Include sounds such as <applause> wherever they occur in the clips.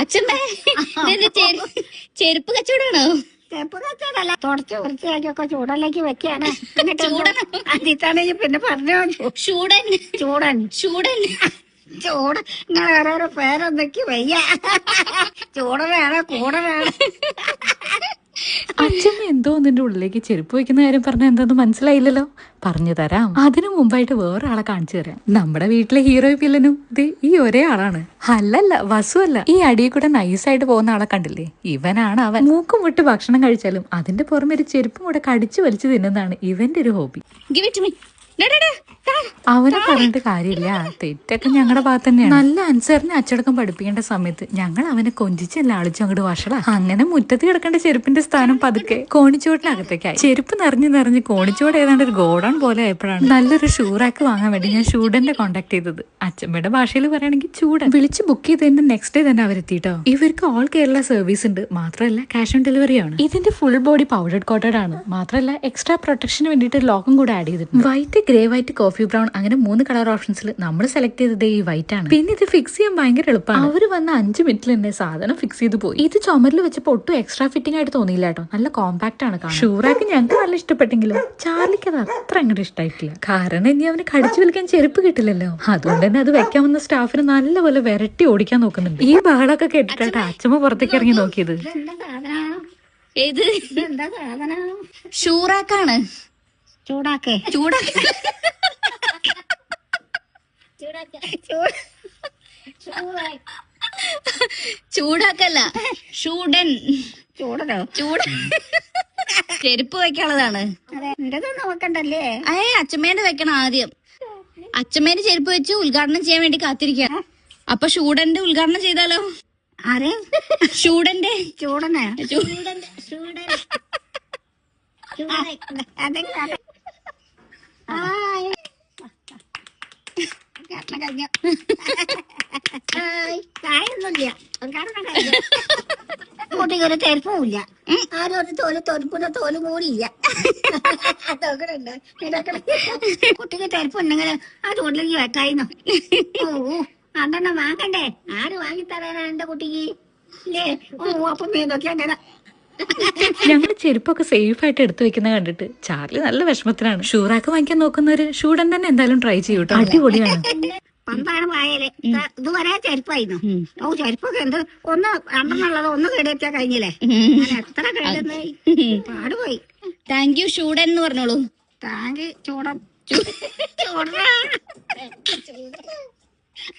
അച്ഛമ്മേ ചെരുപ്പ് കച്ചവടമാണോ? ചെരുപ്പ് കച്ചവടല്ല തുടച്ച് വൃത്തിയാക്കിയൊക്കെ ചൂടലേക്ക് വെക്കാണ് <laughs> എന്നിട്ട്? അതിത്താണെങ്കിൽ പിന്നെ പറഞ്ഞു ചൂടൻ. ചൂടൻ. ചൂടൻ. ചൂട് നിങ്ങൾ ഓരോരോ പേരൊന്നൊക്കെ വയ്യ. <laughs> ചൂടനാണ് കൂടനാണ്? എന്തോ നിന്റെ ഉള്ളിലേക്ക് ചെരുപ്പ് വെക്കുന്ന കാര്യം പറഞ്ഞ എന്താന്ന് മനസ്സിലായില്ലല്ലോ? പറഞ്ഞു തരാം. അതിനു മുമ്പായിട്ട് വേറൊരാളെ കാണിച്ചു തരാം. നമ്മുടെ വീട്ടിലെ ഹീറോ പില്ലനും ഇത് ഈ ഒരേ ആളാണ്. അല്ലല്ല വസു അല്ല. ഈ അടിയിൽ കൂടെ നൈസായിട്ട് പോകുന്ന ആളെ കണ്ടില്ലേ? ഇവനാണ് അവൻ. മൂക്കും വിട്ട് ഭക്ഷണം കഴിച്ചാലും അതിന്റെ പുറമെ ഒരു ചെരുപ്പും കൂടെ കടിച്ചു വലിച്ചു തിന്നുന്നതാണ് ഇവന്റെ ഒരു ഹോബി അവനെ പറഞ്ഞിട്ട് കാര്യമില്ല. തെറ്റൊക്കെ ഞങ്ങളുടെ ഭാഗത്ത് തന്നെയാണ്. നല്ല ആൻസറിനെ അച്ചടക്കം പഠിപ്പിക്കേണ്ട സമയത്ത് ഞങ്ങൾ അവനെ കൊഞ്ചിച്ചല്ല ആളിച്ചു അങ്ങോട്ട് വഷള. അങ്ങനെ മുറ്റത്ത് കിടക്കേണ്ട ചെരുപ്പിന്റെ സ്ഥാനം പതുക്കെ കോണിച്ചോട്ടിനകത്തേക്കായി. ചെരുപ്പ് നിറഞ്ഞു നിറഞ്ഞ് കോണിച്ചോട് ഏതാണ്ട് ഒരു ഗോഡൌൺ പോലെ ആയപ്പോഴാണ് നല്ലൊരു ഷൂറാക്ക് വാങ്ങാൻ വേണ്ടി ഞാൻ ഷൂഡന്റെ കോണ്ടാക്ട് ചെയ്തത്. അച്ഛമ്മയുടെ ഭാഷയിൽ പറയുകയാണെങ്കിൽ ചൂടൻ. വിളിച്ച് ബുക്ക് ചെയ്തതിന്റെ നെക്സ്റ്റ് ഡേ തന്നെ അവരെത്തിട്ടോ? ഇവർക്ക് ഓൾ കേരള സർവീസ് ഉണ്ട്. മാത്രമല്ല ക്യാഷ് ഓൺ ഡെലിവറി ആണ്. ഇതിന്റെ ഫുൾ ബോഡി പൗഡർ കോട്ടഡ് ആണ്. മാത്രമല്ല എക്സ്ട്രാ പ്രൊട്ടക്ഷന് വേണ്ടിയിട്ട് ലോക്കും കൂടെ ആഡ് ചെയ്തിട്ടുണ്ട്. White grey white coffee brown അങ്ങനെ മൂന്ന് കളർ ഓപ്ഷൻസിൽ നമ്മൾ സെലക്ട് ചെയ്തത് ഈ വൈറ്റ് ആണ്. പിന്നെ ഇത് ഫിക്സ് ചെയ്യാൻ ഭയങ്കര എളുപ്പമാണ്. അവർ വന്ന അഞ്ച് മിനിറ്റിൽ തന്നെ സാധനം ഫിക്സ് ചെയ്ത് പോയി. ഇത് ചുമരിൽ വെച്ചപ്പോൾ ഒട്ടും എക്സ്ട്രാ ഫിറ്റിംഗ് ആയിട്ട് തോന്നിയില്ല കേട്ടോ. നല്ല കോമ്പാക്ട് ആണ് കാണാൻ. ഷൂറാക്ക് ഞങ്ങൾക്ക് നല്ല ഇഷ്ടപ്പെട്ടെങ്കിലും ചാർലിക്ക് അത് അത്ര അങ്ങോട്ട് ഇഷ്ടമായിട്ടില്ല കാരണം ഇനി അവന് കടിച്ചു വിൽക്കാൻ ചെരുപ്പ് കിട്ടില്ലല്ലോ. അതുകൊണ്ട് തന്നെ അത് വെക്കാൻ വന്ന സ്റ്റാഫിന് നല്ലപോലെ വിരട്ടി ഓടിക്കാൻ നോക്കുന്നുണ്ട്. ഈ ബഹളൊക്കെ കേട്ടിട്ടാ അച്ഛമ്മ പുറത്തേക്ക് ഇറങ്ങി നോക്കിയത്. ഏത്? ഷൂറാക്കാണ് ചൂടാക്കേ. ചൂടാക്ക. ചൂടാക്കല്ല. ചൂടൻ. ചൂടനോ? ചൂട ചെരുപ്പ് വെക്കാനുള്ളതാണ്. നോക്കണ്ടല്ലേ? ഏ അച്ഛമ്മേന്റെ വെക്കണം ആദ്യം. അച്ഛമ്മേന്റെ ചെരുപ്പ് വെച്ച് ഉദ്ഘാടനം ചെയ്യാൻ വേണ്ടി കാത്തിരിക്ക. അപ്പൊ ഷൂഡന്റെ ഉദ്ഘാടനം ചെയ്താലോ? ആരെ? ഷൂഡന്റെ ചൂടനെ? ചൂടന്റെ ഉദ്ഘാടനം കഴിഞ്ഞു. <laughs> ചായൊന്നുമില്ല കുട്ടിക്ക് <laughs> ഒരു തെരുപ്പുമില്ല. ആരും ഒരു തോൽ തൊലിപ്പിന്റെ തോൽ കൂടിയില്ല. കുട്ടിക്ക് തെരുപ്പുണ്ടെങ്കിൽ ആ ചൂടിലേക്ക് വെക്കായിരുന്നു ഓ അതെണ്ണം വാങ്ങണ്ടേ? ആര് വാങ്ങി തരാനാ എന്റെ കുട്ടിക്ക്? ഇല്ലേ? ഓ അപ്പം ഇതൊക്കെ അങ്ങനെ. ഞങ്ങൾ ചെരുപ്പൊക്കെ സേഫ് ആയിട്ട് എടുത്തു വെക്കുന്ന കണ്ടിട്ട് ചാർലി നല്ല വിഷമത്തിലാണ്. ഷൂറാക്ക് വാങ്ങിക്കാൻ നോക്കുന്നവര് ഷൂഡൻ തന്നെ എന്തായാലും ട്രൈ ചെയ്യൂട്ടോ അടിപൊളിയാണ്. പന്താണ് പായൽ ഇതുവരെ ചെരുപ്പായിരുന്നു. ഓ ചെരുപ്പൊക്കെ എന്ത്? ഒന്ന് രണ്ടെണ്ണുള്ളത് ഒന്ന് കേടെത്തിയാ കഴിഞ്ഞില്ലേ? ഞാൻ എത്ര കേടുന്നു പാടുപോയി. താങ്ക് യു ഷൂഡൻ എന്ന് പറഞ്ഞോളൂ. താങ്ക് ചൂടം ചൂട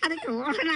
അത് ചൂടണ